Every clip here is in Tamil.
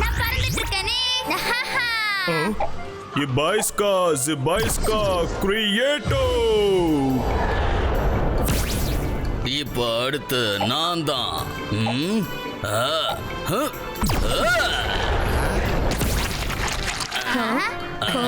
நான் பறந்துட்டு இருக்கேனே Ibaiska, Zibaiska, Creato! இப்போ அடுத்து நான் தான்? ஆ,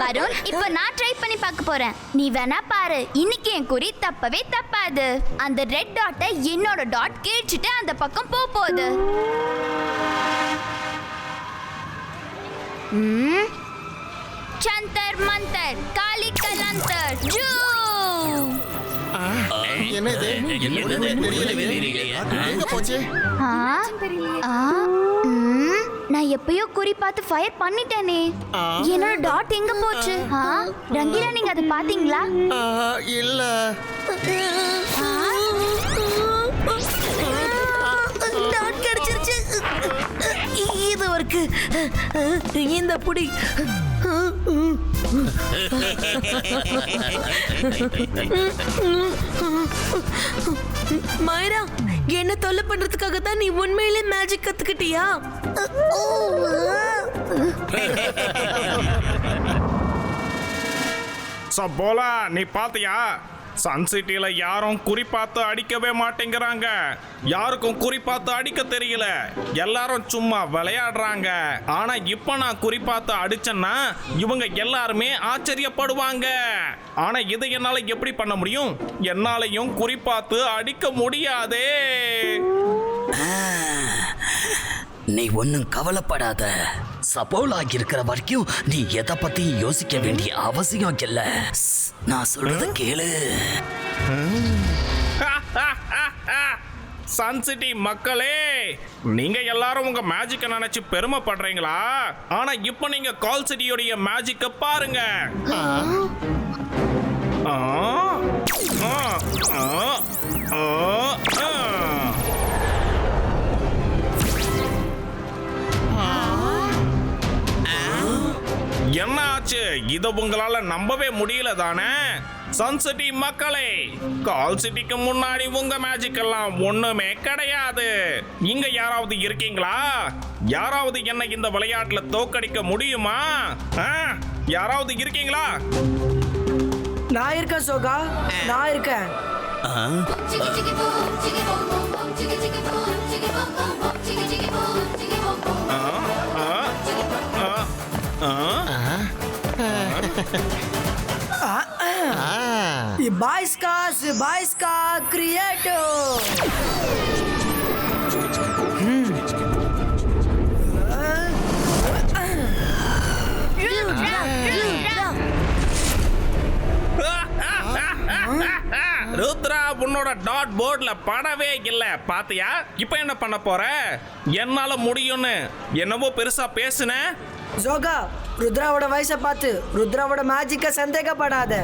வருண் இப்ப நான் ட்ரை பண்ணி பார்க்க போறேன். நீ வேணா பாரு. இன்னைக்கு என் குறி தப்பவே தப்பாது. அந்த ரெட் டாட்டை என்னோட டாட் கிழிச்சிட்டு அந்த பக்கம் போக போகுது. ம். சந்தர் மந்தர் காளி கலந்தர். ஜூ. என்னது? என்னது? தெரியலையே. எங்க போச்சு? ஆ ஆ ம், நான் எப்பயோ குறி பார்த்து ஃபயர் பண்ணிட்டேனே. என்னோட டாட் எங்க போச்சு? ரங்கீலா நீங்க அதை பாத்தீங்களா இல்ல. டாட் கிடைச்சிருச்சு. இது ஒர்க்கு. இந்த புடி. மைரா. என்ன தொல்லை பண்றதுக்காக தான் நீ உண்மையிலே மேஜிக் கத்துக்கிட்டியா? போலா நீ பாத்தியா? சன் சிட்டியில் யாரும் குறி பார்த்து அடிக்கவே மாட்டேங்கிறாங்க. யாருக்கும் குறி பார்த்து அடிக்க தெரியல. எல்லாரும் சும்மா விளையாடுறாங்க. ஆனா இப்ப நான் குறி பார்த்து அடிச்சேன்னா இவங்க எல்லாருமே ஆச்சரியப்படுவாங்க. ஆனா இதை என்னால எப்படி பண்ண முடியும்? என்னாலையும் குறி பார்த்து அடிக்க முடியாதே. நீ ஒன்னும் கவலைப்படாத. சபோல் ஆகியிருக்கிற வரைக்கும் நீ எதை பத்தி யோசிக்க வேண்டிய அவசியம் இல்லை. நான் சொல்றத கேளு. சன் சிட்டி மக்களே நீங்க எல்லாரும் உங்க மேஜிக்க நினைச்சு பெருமைப்படுறீங்களா? ஆனா இப்போ நீங்க கால் சிட்டியோடைய மேஜிக்க பாருங்க. ஆ, ஆ, ஆ, ஆ, என்ன ஆச்சு இத உங்களால நம்பவே முடியல தானே? சன் சிட்டி மக்களே கால் சிட்டிக்கு முன்னாடி உங்க மேஜிக் எல்லாம் ஒண்ணுமே கிடையாது. இங்க யாராவது இருக்கீங்களா? யாராவது என்ன இந்த விளையாட்டுல தோக்கடிக்க முடியுமா? ஆ? யாராவது இருக்கீங்களா? நான் இருக்கேன் சோகா. நான் இருக்கேன். ஆ? ஆ? ஆ? ஆ? ஆ? ஆ, பாய்ஸ்கா பாய்ஸ்கா கிரியேட்டோ ருத்ரா உன்னோட டாட் போர்ட்ல படவே இல்ல. பாத்தியா? இப்ப என்ன பண்ண போற? என்னால முடியும்னு. என்னவோ பெருசா பேசுன. ஜோகா ருத்ராவோட வயசை பார்த்து ருத்ராவோட மேஜிக்க சந்தேகப்படாத.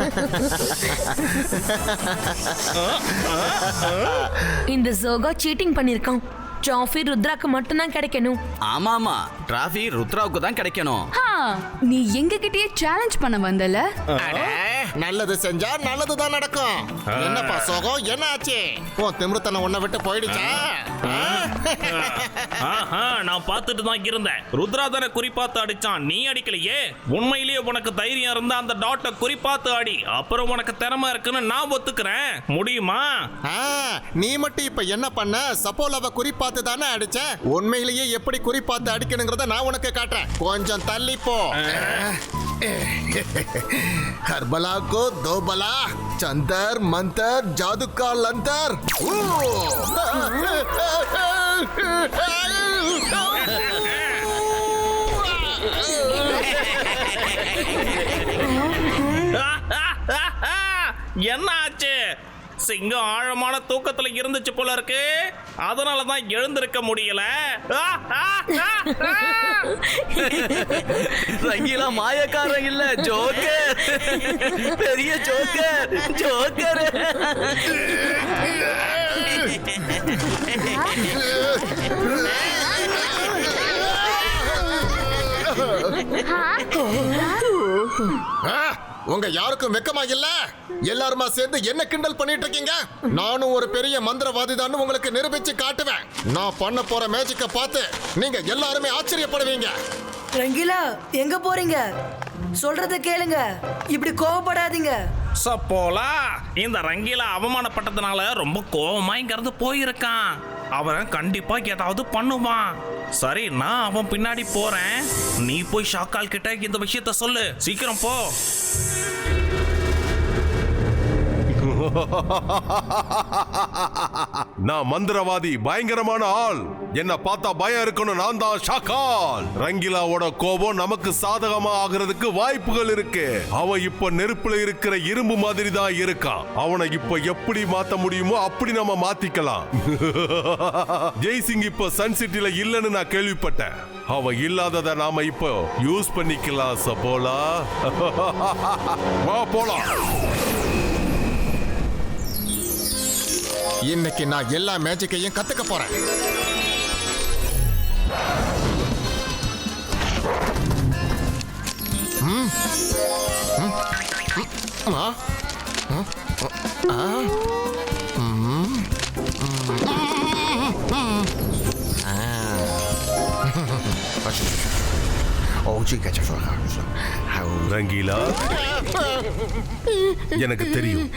இந்த ஜோகா சீட்டிங் பண்ணிருக்கான் ட்ராஃபி ருத்ராக்கு மட்டும்தான் கிடைக்கணும். ஆமா ஆமா டிராஃபி ருத்ராவுக்கு தான் கிடைக்கணும். நீ எங்க கிட்டயே சேலஞ்ச் பண்ண வந்தல? அடே, நல்லது செஞ்சா நல்லதுதான் நடக்கும். என்னப்பா சோகம்? என்ன ஆச்சு? உன் திமிருத்தனை உன்னை விட்டு போயிடுச்சா? நான் பார்த்துட்டு தான் இருந்தேன். ருத்ரா தானே குறிப்பாத்து அடிச்சான். நீ அடிக்கலையே? உண்மையிலேயே உனக்கு தைரியம் இருந்தா அந்த டாட்டை குறிப்பாத்து அடி. அப்புறம் உனக்கு திறமை இருக்குன்னு நான் ஒத்துக்கிறேன். முடியுமா? ஆ, நீ மட்டும் இப்ப என்ன பண்ண? சப்போலாவை குறிப்பாத்து தானே அடிச்ச உண்மையிலேயே எப்படி குறிப்பாத்து அடிக்கணுங்கிறத நான் உனக்கு காட்டுறேன். கொஞ்சம் தள்ளி போ. கர்பலா கோ சந்தர் மந்தர் ஜாதுக்கா லந்தர். என்ன ஆச்சு? சிங்கம் ஆழமான தூக்கத்துல இருந்துச்சு போல இருக்கு. அதனால தான் எழுந்திருக்க முடியல. ரங்கீலா மாயக்காரன் இல்ல ஜோக்கர். பெரிய ஜோக்கர் ஜோக்கர். ஆ, உங்க யாருக்கும் வெக்கமா இல்ல எல்லாருமா சேர்ந்து என்ன கிண்டல் பண்ணிட்டு இருக்கீங்க நானும் ஒரு பெரிய மந்திரவாதி தான் உங்களுக்கு நிரூபிச்சு காட்டுவேன். நான் பண்ண போற மேஜிக்க பார்த்து நீங்க எல்லாருமே ஆச்சரியப்படுவீங்க. ரங்கீலா எங்க போறீங்க? சொல்றத கேளுங்க. இப்படி கோவப்படாதீங்க. சப்போலா இந்த ரங்கீலா அவமானப்பட்டதுனால ரொம்ப கோவமா இங்கிருந்து போயிருக்கான். அவன் கண்டிப்பா ஏதாவது பண்ணுவான். சரி நான் அவன் பின்னாடி போறேன். நீ போய் ஷாக்கால் கிட்ட இந்த விஷயத்த சொல்லு. சீக்கிரம் போ. நான் மந்திரவாதி பயங்கரமான ஆள். என்ன பார்த்தா பயம் இருக்கணும் நான் தான் ஷாக்கால். ரங்கிலாவோட கோபம் நமக்கு சாதகமா ஆகிறதுக்கு வாய்ப்புகள் இருக்கு. அவன் இப்ப நெருப்புல இருக்கிற இரும்பு மாதிரி தான் இருக்கான். அவனை இப்ப எப்படி மாத்த முடியுமோ அப்படி நம்ம மாத்திக்கலாம். ஜெய்சிங் இப்ப சன் சிட்டில இல்லைன்னு நான் கேள்விப்பட்டேன். அவன் இல்லாதத நாம இப்போ யூஸ் பண்ணிக்கலாம் சபோலா. வா போலாம். இன்னைக்கு நான் எல்லா மேஜிக்கையும் கத்துக்க போறேன். ரங்கீலா எனக்கு தெரியும்.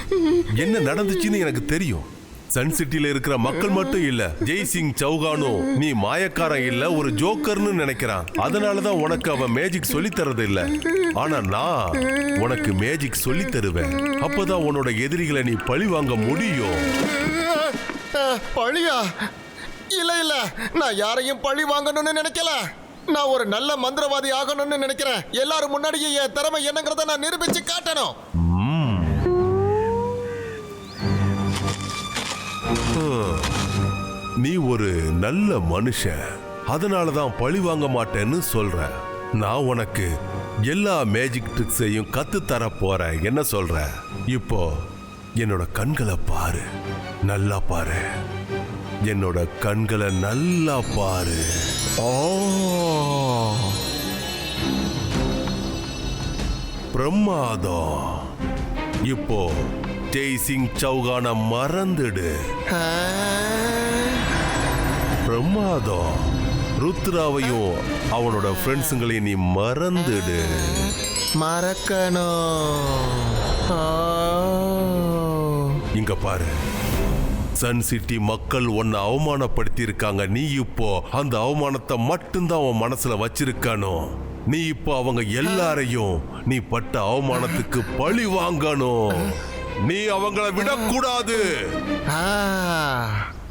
என்ன நடந்துச்சுன்னு எனக்கு தெரியும். சன் சிட்டில இருக்கிற மக்கள் மட்டும் இல்ல. ஜெய்சிங் சௌகானும் நீ மாயக்காரன் இல்ல ஒரு ஜோக்கர்னு நினைக்கிறான். அதனாலதான் உனக்கு அவன் மேஜிக் சொல்லி தரது இல்ல ஆனா நான் உனக்கு மேஜிக் சொல்லி தருவேன். அப்பதான் உன்னோட எதிரிகளை நீ பழி வாங்க முடியும். பழியா? இல்ல இல்ல. நான் யாரையும் பழி வாங்கணும்னு நினைக்கல. நான் ஒரு நல்ல மந்திரவாதி ஆகணும்னு நினைக்கிறேன். எல்லாரும் முன்னாடியே என் திறமை என்னங்கிறத நான் நிரூபிச்சு காட்டணும். நீ ஒரு நல்ல மனுஷன். அதனாலதான் பழி வாங்க மாட்டேன்னு சொல்ற. நான் உனக்கு எல்லா மேஜிக் ட்ரிக்ஸையும் கத்து தர போறேன். என்ன சொல்ற? இப்போ என்னோட கண்களை பாரு. நல்லா பாரு. என்னோட கண்களை நல்லா பாரு. ஓ பிரமாதம் இப்போ ஜெய்சிங் சௌகான மறந்துடு. பிரமாதம். ருத்ராவையும் அவனோட ஃப்ரெண்ட்ஸுங்களையும் நீ மறந்துடு. மறக்கணும். இங்க பாரு. சன் சிட்டி மக்கள் உன்னை அவமானப்படுத்தி இருக்காங்க நீ இப்போ அந்த அவமானத்தை மட்டும்தான் உன் மனசுல வச்சிருக்கணும் நீ இப்போ அவங்க எல்லாரையும் நீ பட்ட அவமானத்துக்கு பழி வாங்கணும். நீ அவங்கள விடக்கூடாது.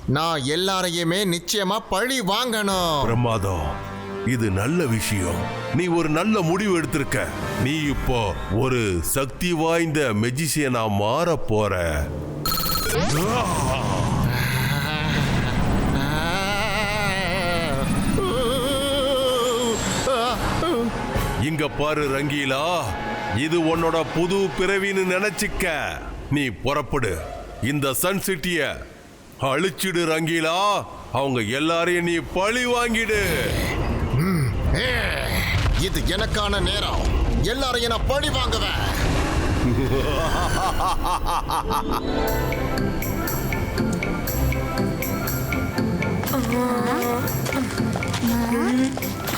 நான் எல்லாரையுமே நிச்சயமா பழி வாங்கணும். பிரமாதம். இது நல்ல விஷயம். நீ ஒரு நல்ல முடிவு எடுத்திருக்க. நீ இப்போ ஒரு சக்தி வாய்ந்த மெஜிஷியனா மாற போற. இங்க பாரு ரங்கீலா. இது உன்னோட புது பிறவின்னு நினைச்சுக்க. நீ புறப்படு இந்த சன் சிட்டிய அழிச்சிடு ரங்கீலா அவங்க எல்லாரையும் நீ பழி வாங்கிடு ஏ, இது எனக்கான நேரம் எல்லாரையும் நான் பழி வாங்குவேன்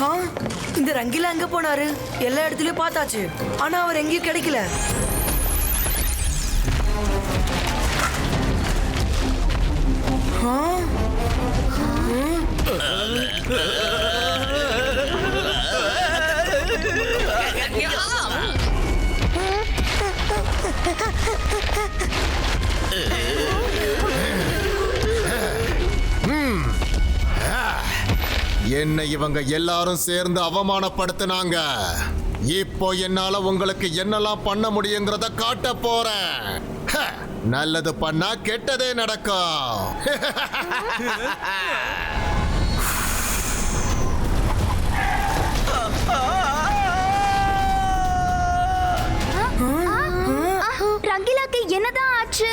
ஆ, இந்த ரங்கிலா எங்க போனாரு எல்லா இடத்துலயும் பார்த்தாச்சு ஆனா அவர் எங்கேயும் கிடைக்கல என்னை இவங்க எல்லாரும் சேர்ந்து அவமானப்படுத்தினாங்க. இப்போ என்னால உங்களுக்கு என்னெல்லாம் பண்ண முடியுங்கிறத காட்ட போறேன். நல்லது பண்ணா கெட்டதே நடக்கும். ரங்கிலாக்கு என்னதான் ஆச்சு?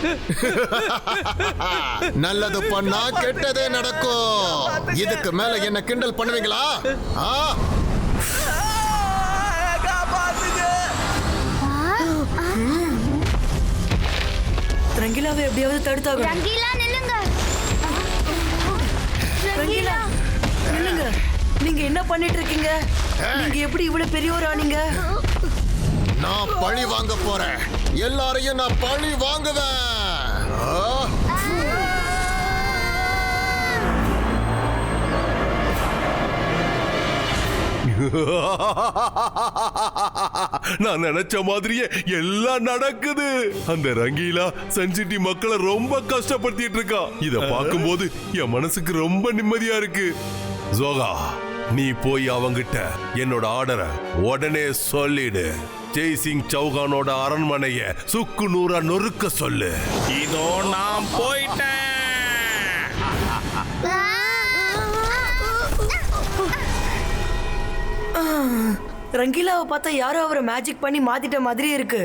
நல்லது பண்ணா கெட்டதே நடக்கும். இதுக்கு மேல என்ன கிண்டல் பண்ணுவீங்களா? ஆ? ரங்கிலாவை எப்படியாவது தடுத்தாங்க ரங்கிலா நில்லுங்க. ரங்கிலா நில்லுங்க. நீங்க என்ன பண்ணிட்டு இருக்கீங்க நீங்க எப்படி இவ்வளவு பெரியவர் ஆனீங்க நான் பழி வாங்க போறேன். எல்லாரையும் நான் பழி வாங்குவேன். நான் நினைச்ச மாதிரியே எல்லாம் நடக்குது. அந்த ரங்கீலா சன்சிட்டி மக்களை ரொம்ப கஷ்டப்படுத்திட்டு இருக்கா. இத பார்க்கும்போது என் மனசுக்கு ரொம்ப நிம்மதியா இருக்கு. ஜோகா நீ போய் அவங்கிட்ட என்னோட ஆர்டரை உடனே சொல்லிடு. ஜெய் சிங் சௌகானோட அரண்மனைய சுக்கு நூறா நொறுக்க சொல்லு. இதோ நான் போயிட்டேன். ரங்கிலாவை பார்த்தா யாரோ அவரை மேஜிக் பண்ணி மாத்திட்ட மாதிரி இருக்கு.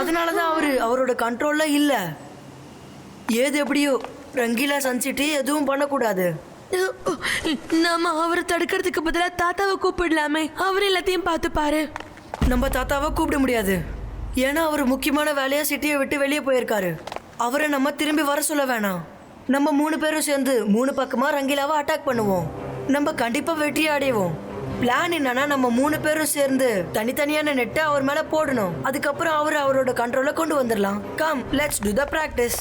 அதனாலதான் அவரு அவரோட கண்ட்ரோல்ல இல்ல. ஏது எப்படியோ ரங்கிலா சன்சிட்டி எதுவும் பண்ணக்கூடாது. நாம அவரை தடுக்கிறதுக்கு பதிலா தாத்தாவை கூப்பிடலாமே. அவர் எல்லாத்தையும் பார்த்துப்பாரு. நம்ம தாத்தாவை கூப்பிட முடியாது. ஏன்னா அவர் முக்கியமான வேலையா சிட்டியை விட்டு வெளியே போயிருக்காரு. அவரை நம்ம திரும்பி வர சொல்ல வேணாம். நம்ம மூணு பேரும் சேர்ந்து மூணு பக்கமா ரங்கிலாவை அட்டாக் பண்ணுவோம். நம்ம கண்டிப்பா வெற்றியை அடைவோம். பிளான் என்னன்னா நம்ம மூணு பேரும் சேர்ந்து தனித்தனியான நெட்டை அவர் மேல போடணும். அதுக்கப்புறம் அவர் அவரோட கண்ட்ரோல கொண்டு வந்துடலாம். Come let's do the practice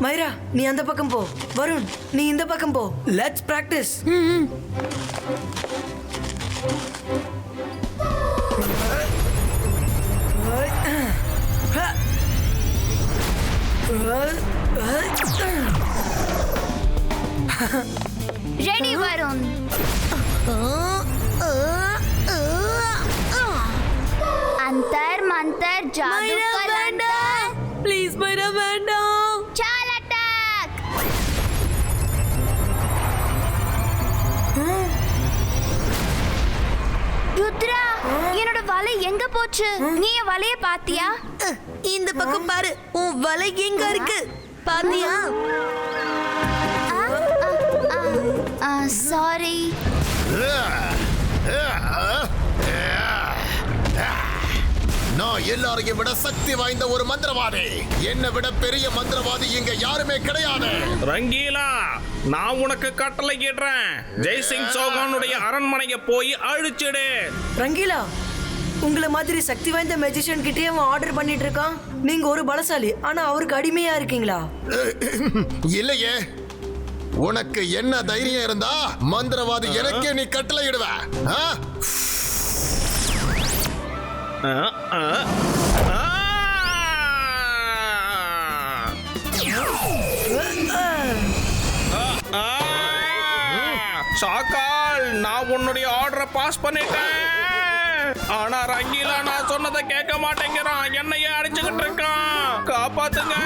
Myra நீ அந்த பக்கம் போ. வருண் நீ இந்த பக்கம் போ. லெட்ஸ் பிராக்டிஸ் ரெடி போச்சு. நீ வலைய பாத்தியா? இந்த பக்கம் பாரு. உன் வலை எங்க இருக்கு? பாத்தியா? சாரி. நான் எல்லாரையும் விட சக்தி வாய்ந்த ஒரு மந்திரவாதி. என்னை விட பெரிய மந்திரவாதி இங்க யாருமே கிடையாது. ரங்கீலா நான் உனக்கு கட்டளை இடுறேன் ஜெய்சிங் சௌகானுடைய அரண்மனையை போய் அழிச்சிடு. ரங்கீலா உங்களை மாதிரி சக்தி வாய்ந்த மெஜிஷியன் கிட்டே அவன் ஆர்டர் பண்ணிட்டு இருக்கான் நீங்க ஒரு பலசாலி ஆனா அவருக்கு அடிமையா இருக்கீங்களா? இல்லையே. உனக்கு என்ன தைரியம் இருந்தா மந்திரவாதி எனக்கே நீ கட்டளை இடுவ ஆ? ஆ, ஆ, ஆ. ஆ, ஷாக்கால் நான் உன்னுடைய ஆர்டரை பாஸ் பண்ணிட்டேன். ஆனா ரங்கீலா நான் சொன்னதை கேட்க மாட்டேங்கிறான். என்னையே அடிச்சுக்கிட்டு இருக்கான். காப்பாத்துங்க.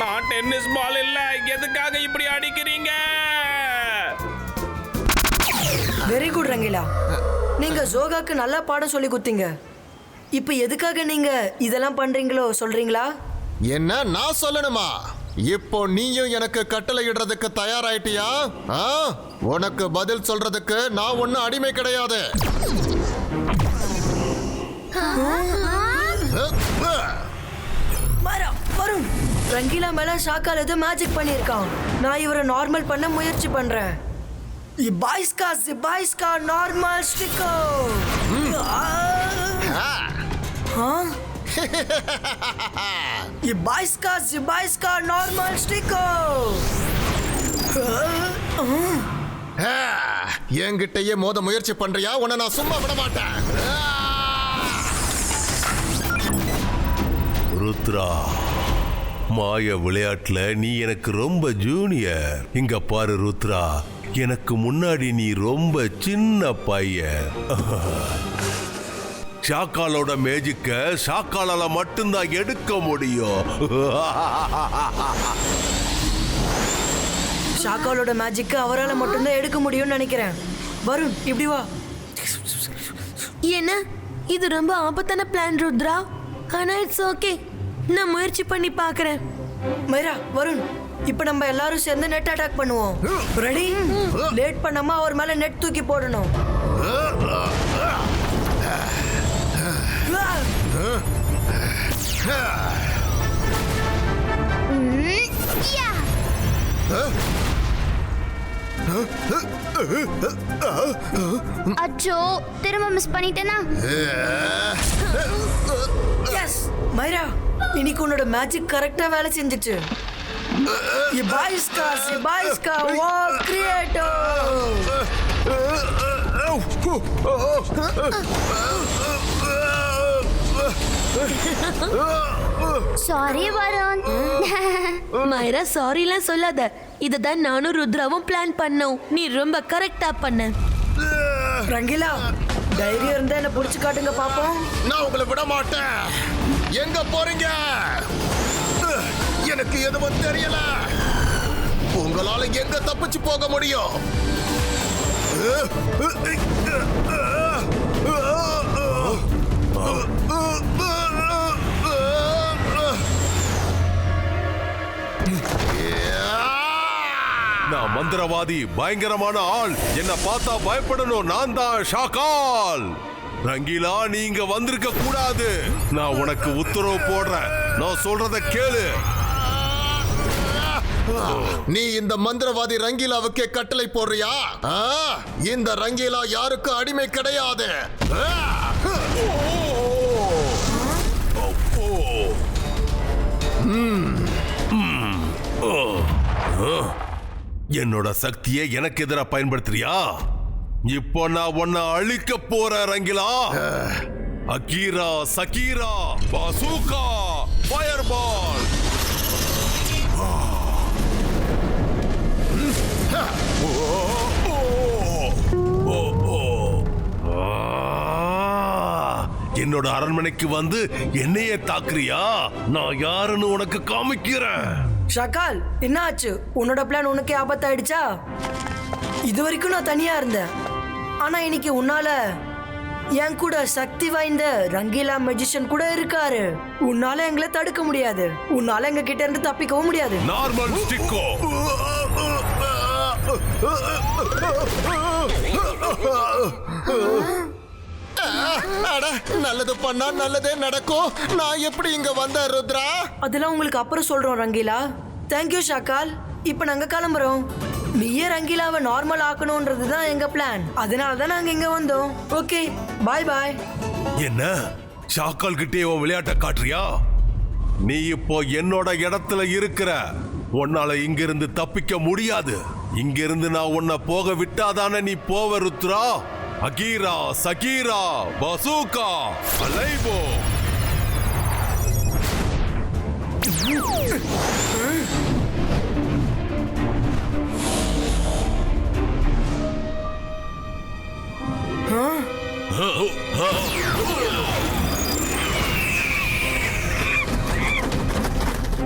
நான் டென்னிஸ் பால் இல்ல. எதுக்காக இப்படி அடிக்கிறீங்க? Very good Rangeela. நீங்க ஜோகாக்கு நல்லா பாடம் சொல்லி கொடுத்தீங்க. இப்போ எதுக்காக நீங்க இதெல்லாம் பண்றீங்களோ சொல்றீங்களா? என்ன நான் சொல்லணுமா? இப்போ நீயும் எனக்கு கட்டளை இடுறதுக்கு தயாராயிட்டியா? ஆ? உனக்கு பதில் சொல்றதுக்கு நான் ஒன்னும் அடிமை கிடையாது. மைரா வரும் ரங்கீலா மேல ஷாக்கால் ஏதோ மேஜிக் பண்ணியிருக்கான். நான் இவரை நார்மல் பண்ண முயற்சி பண்றேன். இபாய்ஸ்கா ஜிபாய்ஸ்கா நார்மல் ஸ்டிக்கோ இபாய்ஸ்கா ஜிபாய்ஸ்கா நார்மல் ஸ்டிக்கோ ஆ, என்கிட்டயே மோத முயற்சி பண்றியா? உன்னை நான் சும்மா விட மாட்டேன்! ருத்ரா மாய விளையாட்டுல நீ எனக்கு ரொம்ப ஜூனியர் இங்க பாரு ருத்ரா எனக்கு முன்னாடி நீ ரொம்ப சின்ன பையன். ஷாக்காலோட மேஜிக்க ஷாக்காலால மட்டும்தான் எடுக்க முடியும். ஷாக்காலோட மேஜிக்கு அவரால் மட்டும்தான் எடுக்க முடியும்னு நினைக்கிறேன். வருண் இப்படி வா. என்ன? இது ரொம்ப ஆபத்தான பிளான் ருத்ரா. ஆனா இட்ஸ் ஓகே நான் முயற்சி பண்ணி பார்க்கறேன் மைரா வருண் இப்ப நம்ம எல்லாரும் சேர்ந்து நெட் அட்டாக் பண்ணுவோம். ரெடி லேட் பண்ணாம அவர் மேல நெட் தூக்கி போடணும். அச்சோ திரும்ப மிஸ் பண்ணிட்டேனா? எஸ் மைரா இன்னைக்கு உன்னோட மேஜிக் கரெக்டா வேலை செஞ்சுச்சு இபாய்ஸ்கா சிபாய்ஸ்கா வா கிரியேட்டோ சாரி வருண் மைரா சாரிலாம் சொல்லாத. இதுதான் நானும் ருத்ராவும் பிளான் பண்ணோம். நீ ரொம்ப கரெக்டா பண்ண. ரங்கிலா தைரியம் இருந்தா என்ன புடிச்சு காட்டுங்க பாப்போம். நான் உங்களை விட மாட்டேன். எங்க போறீங்க? எனக்கு எதுவும் தெரியல. உங்களால எங்க தப்பிச்சு போக முடியும்? நான் மந்திரவாதி பயங்கரமான ஆள். என்ன பார்த்தா பயப்படணும். நான் தான் ஷாக்கால். ரங்கீலா நீங்க வந்திருக்க கூடாது. நான் உனக்கு உத்தரவு போடுறேன். நான் சொல்றத கேளு. நீ இந்த மந்திரவாதி ரங்கீலாவுக்கே கட்டளை போடுறியா? இந்த ரங்கீலா யாருக்கும் அடிமை கிடையாது? ஆ! என்னோட சக்தியை எனக்கு எதிரா பயன்படுத்துறியா? இப்போ நான் உன்னை அழிக்க போற Rangila. Akira Shakira bazooka fire ball என்னோட அரண்மனைக்கு வந்து என்னையே தாக்குறியா? நான் யாருன்னு உனக்கு காமிக்கிறேன். ஷகால் என்ன ஆச்சு உன்னோட பிளான் உனக்கே ஆபத்தாயிடுச்சா? இது வரைக்கும் நான் தனியா இருந்தேன். ஆனா இன்னைக்கு உன்னால என் கூட சக்தி வாய்ந்த ரங்கீலா மெஜிஷியன் கூட இருக்காரு. உன்னால எங்களை தடுக்க முடியாது. உன்னால எங்க கிட்ட இருந்து தப்பிக்கவும் முடியாது. நார்மல் ஸ்டிக்கோ அட, நல்லது பண்ணா நல்லதே நடக்கும். நான் எப்படி இங்க வந்தேன் ருத்ரா? அதெல்லாம் உங்களுக்கு அப்புறம் சொல்றோம் ரங்கீலா. தேங்க்யூ ஷாக்கால். இப்போ நாங்க கிளம்புறோம். நீயே ரங்கீலாவை நார்மல் ஆக்கணும்ன்றது தான் எங்க பிளான் அதனால தான் நாங்க இங்க வந்தோம். ஓகே பாய் பாய் என்ன? ஷாக்கால் கிட்டே உன் விளையாட்ட காட்டுறியா? நீ இப்போ என்னோட இடத்துல இருக்கிற. உன்னால இங்கிருந்து தப்பிக்க முடியாது. இங்கிருந்து நான் உன்னை போக விட்டாதானே நீ போவ ருத்ரா? அகீரா சகீரா பசூகா அலைபோ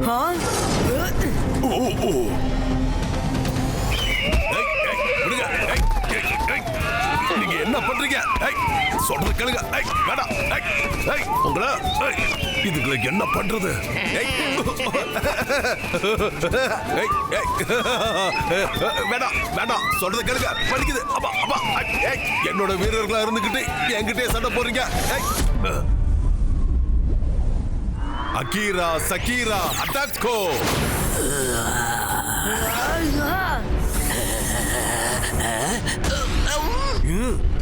ஆ ஏய், நீங்க என்ன பண்றீங்க? ஏய், சொல்றது கேளுங்க. ஏய், வேண்டாம். ஏய், ஏய், உங்களை ஏய், இதுகளை என்ன பண்றது? ஏய். ஏய், ஏய். வேண்டாம் வேண்டாம். சொல்றது கேளுங்க. படிக்குது அப்பா அப்பா ஏய், என்னோட வீரர்களா இருந்துகிட்டு என்கிட்டயே சண்டை போறீங்க ஏய் அகீரா சகீரா அட்டாக்கோ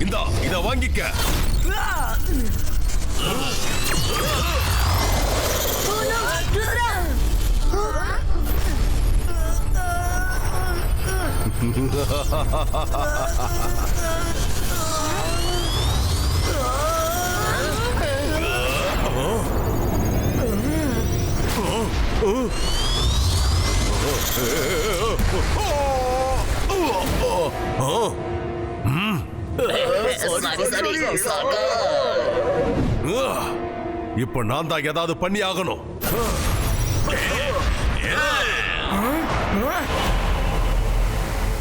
இந்தா இத வாங்கிக்க. இப்ப நான் தான் ஏதாவது பண்ணி ஆகணும்.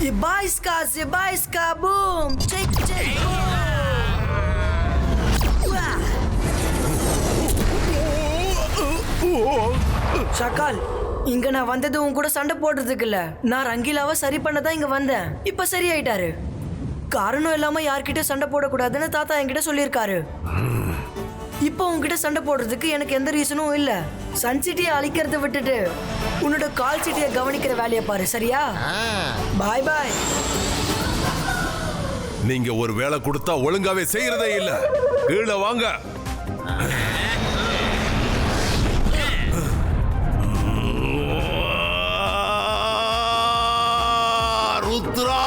Ibaiska, Zibaiska, boom! Check, check, ஷக்கால் இங்க நான் வந்தது உன் கூட சண்டை போடுறதுக்கு இல்ல நான் ரங்கீலாவை சரி பண்ண தான் இங்க வந்தேன். இப்ப சரியாயிட்டாரு. காரணம் இல்லாம யார்கிட்ட சண்டை போடக்கூடாதுன்னு தாத்தா என்கிட்ட சொல்லியிருக்காரு. இப்போ உன்கிட்ட சண்டை போடுறதுக்கு எனக்கு எந்த ரீசனும் இல்ல. சன் சிட்டியை அழிக்கிறத விட்டுட்டு உன்னோட கால் சிட்டியை கவனிக்கிற வேலையை பாரு சரியா? பாய் பாய். நீங்க ஒரு வேலை கொடுத்தா ஒழுங்காவே செய்யறதே இல்ல. கீழே வாங்க. ருத்ரா.